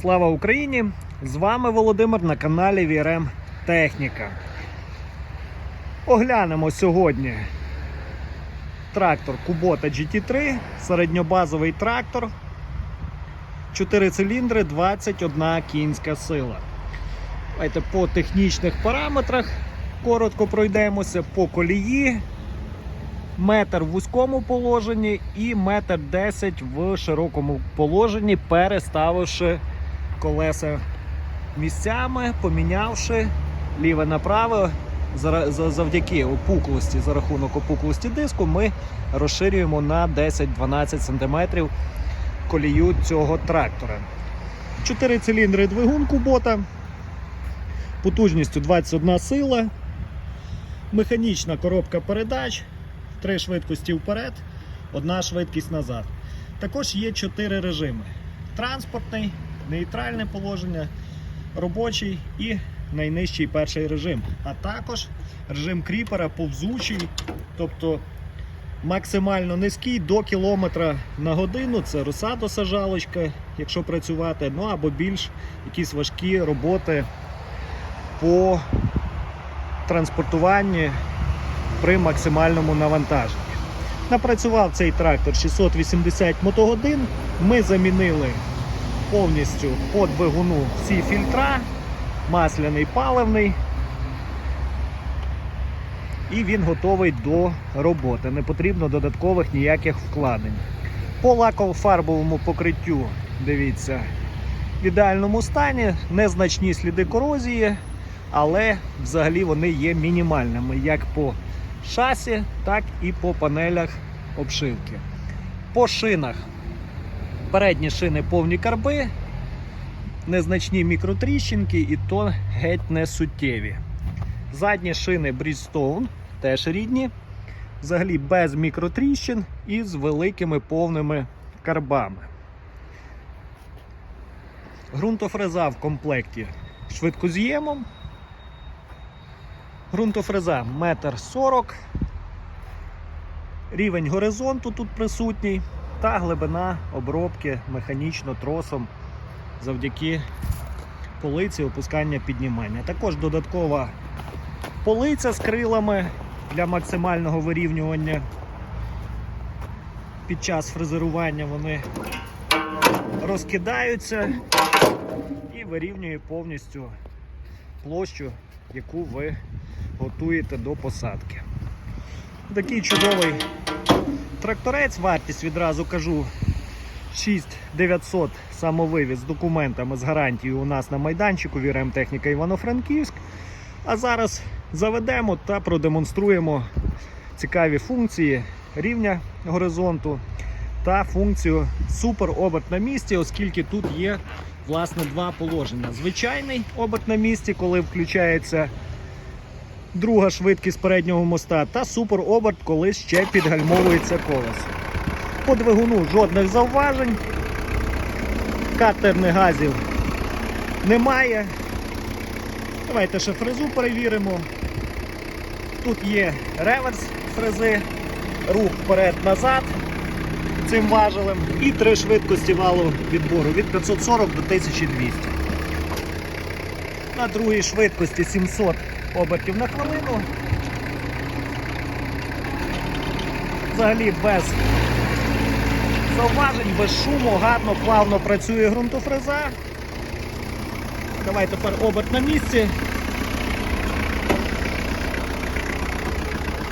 Слава Україні! З вами Володимир на каналі VRM Техніка. Оглянемо сьогодні трактор Kubota GT3, середньобазовий трактор, 4 циліндри, 21 кінська сила. Давайте по технічних параметрах коротко пройдемося по колії. Метр в вузькому положенні і метр 10 в широкому положенні, переставивши колеса місцями, помінявши ліве направо За- за- завдяки опуклості, за рахунок опуклості диску, ми розширюємо на 10-12 см колію цього трактора. 4 циліндри двигун кубота, потужністю 21 сила, механічна коробка передач, три швидкості вперед, одна швидкість назад. Також є чотири режими: транспортний, нейтральне положення, робочий і найнижчий перший режим. А також режим кріпера повзучий, тобто максимально низький до кілометра на годину. Це розсадосажалочка, якщо працювати, ну або більш якісь важкі роботи по транспортуванні при максимальному навантаженні. Напрацював цей трактор 680 мотогодин. Ми замінили повністю по двигуну всі фільтра, масляний паливний. І він готовий до роботи. Не потрібно додаткових ніяких вкладень. По лаково-фарбовому покриттю, дивіться, в ідеальному стані, незначні сліди корозії, але взагалі вони є мінімальними як по шасі, так і по панелях обшивки. По шинах. Передні шини повні карби, незначні мікротріщинки і то геть не суттєві. Задні шини Bridgestone теж рідні, взагалі без мікротріщин і з великими повними карбами. Грунтофреза в комплекті швидкоз'ємом. Грунтофреза 1,40 м. Рівень горизонту тут присутній та глибина обробки механічно тросом завдяки полиці опускання піднімання. Також додаткова полиця з крилами для максимального вирівнювання. Під час фрезерування вони розкидаються і вирівнює повністю площу, яку ви готуєте до посадки. Такий чудовий тракторець, вартість відразу кажу 6900 самовивіз з документами з гарантією у нас на майданчику Вірем Техніка Івано-Франківськ. А зараз заведемо та продемонструємо цікаві функції рівня горизонту та функцію супер оберт на місці, оскільки тут є власне два положення. Звичайний оберт на місці, коли включається друга швидкість переднього моста, та супероберт, коли ще підгальмовується колесо. По двигуну жодних зауважень, катерних газів немає. Давайте ще фрезу перевіримо. Тут є реверс фрези, рух вперед-назад цим важелем і три швидкості валу відбору від 540 до 1200. На другій швидкості 700 обертів на хвилину. Взагалі без зауважень, без шуму, гарно, плавно працює ґрунтофреза. Давай тепер оберт на місці.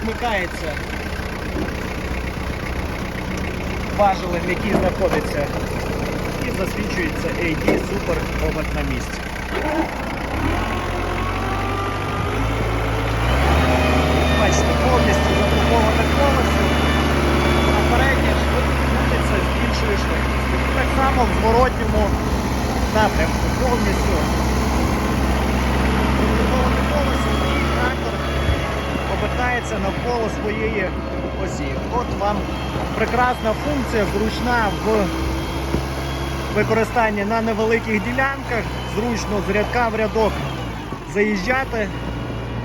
Вмикається важелем, який знаходиться, і засвідчується AD Super оберт на місці. Бачите, повністю заблоковане колесо, а переднє крутиться з більшою швидкістю. Так само в зворотньому напрямку повністю колесо і трактор обертається навколо своєї осі. От вам прекрасна функція, зручна в використанні на невеликих ділянках, зручно з рядка в рядок заїжджати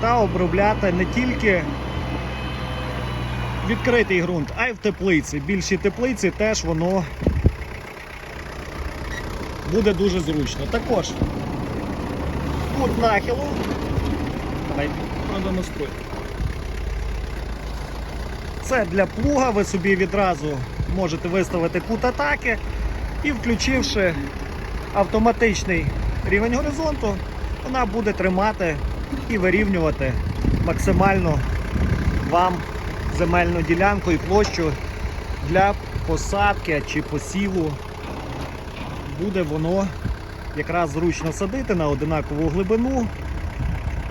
та обробляти не тільки відкритий ґрунт, а й в теплиці. Більші теплиці теж воно буде дуже зручно. Також кут нахилу. Давай продемонструй. Це для плуга, ви собі відразу можете виставити кут атаки і включивши автоматичний рівень горизонту, вона буде тримати і вирівнювати максимально вам земельну ділянку і площу для посадки чи посіву. Буде воно якраз зручно садити на одинакову глибину,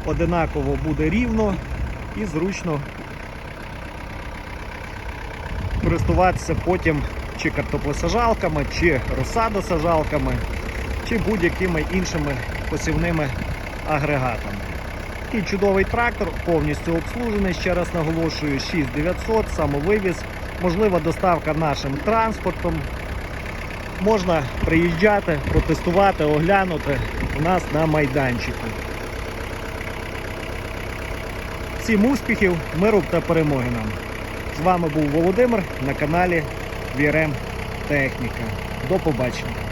одинаково буде рівно і зручно користуватися потім чи картоплесажалками, чи розсадосажалками, чи будь-якими іншими посівними агрегатами. І чудовий трактор повністю обслужений. Ще раз наголошую, 6900, самовивіз, можлива доставка нашим транспортом. Можна приїжджати, протестувати, оглянути у нас на майданчику. Всім успіхів, миру та перемоги нам! З вами був Володимир на каналі VRM Техніка. До побачення.